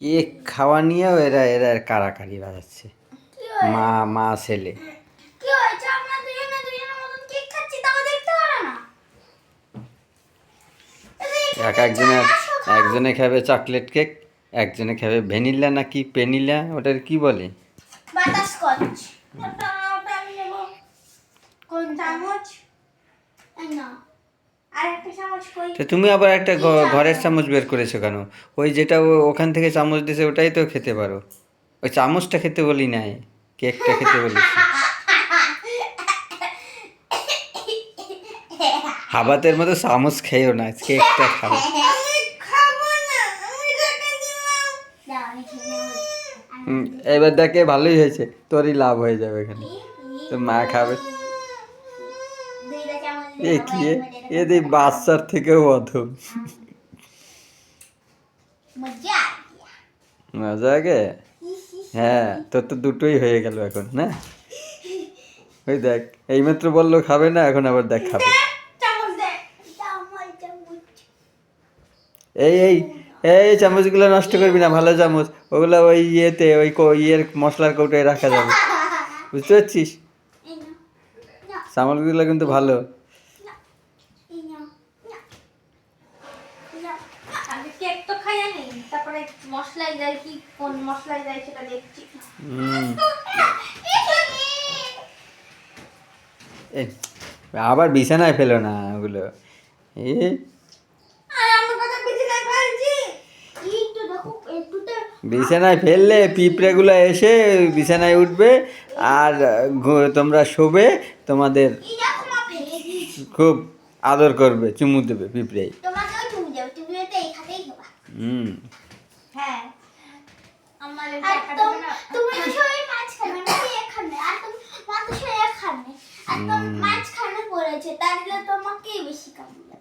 Cake খাওয়া নিয়েও এরা এরা কারাকারি বাজাচ্ছে। মা মা ছেলে। এক একজনে একজনে খাবে চকলেট কেক একজনে খাবে ভ্যানিলা নাকি পেনিলা ওটার কি বলে? কোন চামচ না আর একটা চামচ কই তো তুমি আবার একটা ঘরের চামচ বের করেছ কেন? ওই যেটা ওখান থেকে চামচ দিয়েছে ওটাই তো খেতে পারো। ওই চামচটা খেতে বলি নাই কেকটা খেতে বলি হাবাতের মতো চামচ খেয়েও না কেকটা খাও। এবার দেখে ভালোই হয়েছে তোরই লাভ হয়ে যাবে এখানে। তো মা খাবে। এ কি এ? এ দি বাচ্চার থেকেও অধম। মজা আগে? হ্যাঁ তোর তো দুটোই হয়ে গেল এখন না? ওই দেখ এইমাত্র বলল খাবে না এখন আবার দেখ খাবে। এই এই এই চামচগুলো নষ্ট করবি না ভালো চামচ। ওগুলো ওই ইয়েতে ওই ইয়ের মশলার কৌটোয় রাখা যাবে। বুঝতে পারছিস? এই চামচগুলো কিন্তু ভালো এই নাও নাও নাও আমি কেক তো খাই জানি তারপরে কি কোন সেটা দেখছি। আবার বিছানায় ফেলো না ওগুলো। এ। বিছানায় ফেললে পিঁপড়েগুলো এসে বিছানায় উঠবে আর তোমরা শোবে তোমাদের খুব আদর করবে চুমু দেবে পিঁপড়ে হুম। আর তুমি তুমি তো সবাই মাঝখানে আমি এখানে আর তুমি মা তো সবাই এখানে। আর তুমি মাঝখানে পড়েছে তার জন্য বেশি কামড়ে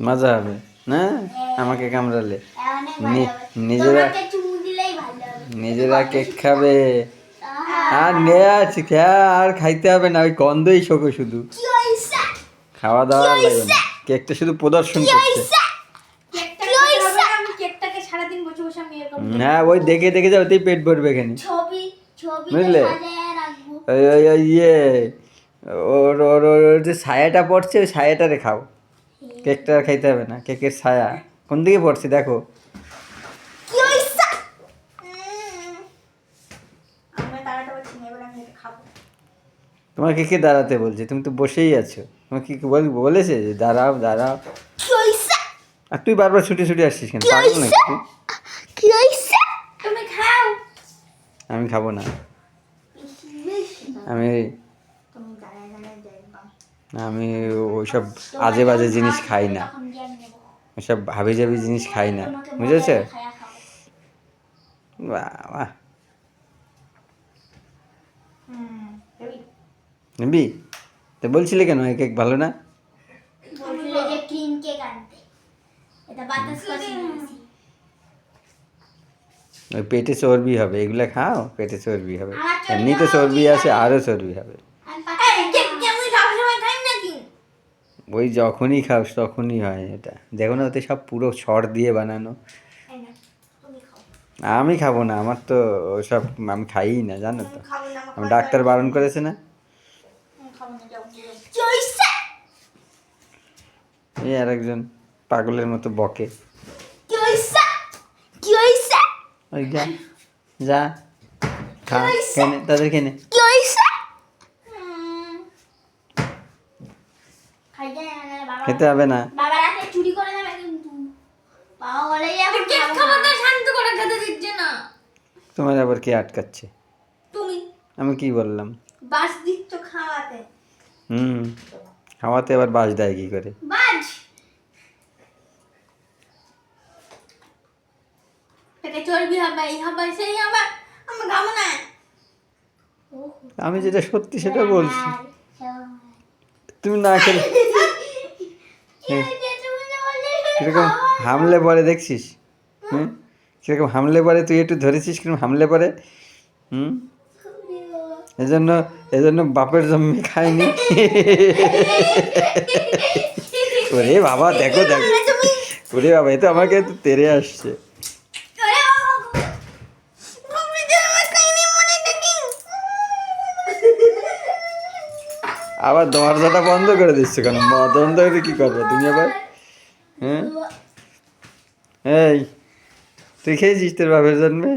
মজা হবে না? আমাকে কামড়ালে। নি- নিজেরা- নিজেরা কেক খাবে। আর নে আছে খেয়া আর খাইতে হবে না ওই গন্ধই শোকে শুধু। খাওয়া দাওয়া লাগবে না। কেকটা শুধু প্রদর্শন করছে হইছে কেকটা কি হইছে? আমি কেকটাকে সারাদিন বসে বসে আমি এরকম হ্যাঁ ওই দেখে দেখে যাও ওতেই পেট ভরবে এখানে। ছবি ছবি বুঝলে? ওই ওই ওই ইয়ে ওর ওর ওর যে ছায়াটা পড়ছে ওই ছায়াটারে খাও। কেকটা আর খাইতে হবে না কেকের ছায়া। কোন দিকে পড়ছে দেখো। তোমাকে কে দাঁড়াতে বলছে? তুমি তো বসেই আছো। তোমাকে কি বল- বলেছে যে দাঁড়াও দাঁড়াও। আর তুই বারবার ছুটে ছুটে আসছিস কেন? পাগল নাকি তুই? কি হইছে তুমি খাও। আমি খাব না। আমি আমি ওইসব আজে বাজে জিনিস খাই না। ওইসব হাবি জাবি জিনিস খাই না। বুঝেছে। বাহ বাহ। হুম হেবি নিবি? তো বলছিলে কেন? এই কেক ভালো না বলছিল যে ক্রিম কেক আনতে এটা বাতাস কষি নিয়েছি। ওই পেটে চর্বি হবে এগুলো খাও পেটে চর্বি হবে। এমনিতে চর্বি আছে আরও চর্বি হবে। আমি। আমি খাই ওই যখনই খাও তখনই হয় এটা। দেখো না ওতে সব পুরো ছড় দিয়ে বানানো। আমি খাব না আমার তো ওসব আমি খাইই না জানো তো। আমার ডাক্তার বারণ করেছে না? আমি? এই আর একজন পাগলের মতো বকে? ওই যা। যা খা কেনে তাদের কেনে খেতে হবে না। চুরি করে কিন্তু। বাবা বলে যে এখন কেক খাব খাব না। না শান্ত করে খেতে দিচ্ছে না। তোমার আবার কে আটকাচ্ছে? তুমি। আমি কি বললাম? বাস দিচ্ছ খাওয়াতে। হুম খাওয়াতে আবার বাস দেয় কি করে বাজ চর্বি হবে এই হবে সেই হবে আমি খাব না আমি যেটা সত্যি সেটা বলছি। হ্যাঁ, তুমি না খেলে কীরকম হামলে পরে দেখছিস? হুম? কীরকম হামলে পরে তুই একটু ধরেছিস কীরকম হামলে পরে? হুম? এজন্য এজন্য বাপের জন্মে খায়নি ওরে বাবা দেখো দেখো। ওরে বাবা এ তো আমাকে তেরে আসছে। আবার দরজাটা বন্ধ করে দিচ্ছ কেন? বন্ধ করে কি করব তুমি আবার? হ্যাঁ? এই, তুই খেয়েছিস তোর বাপের জন্মে?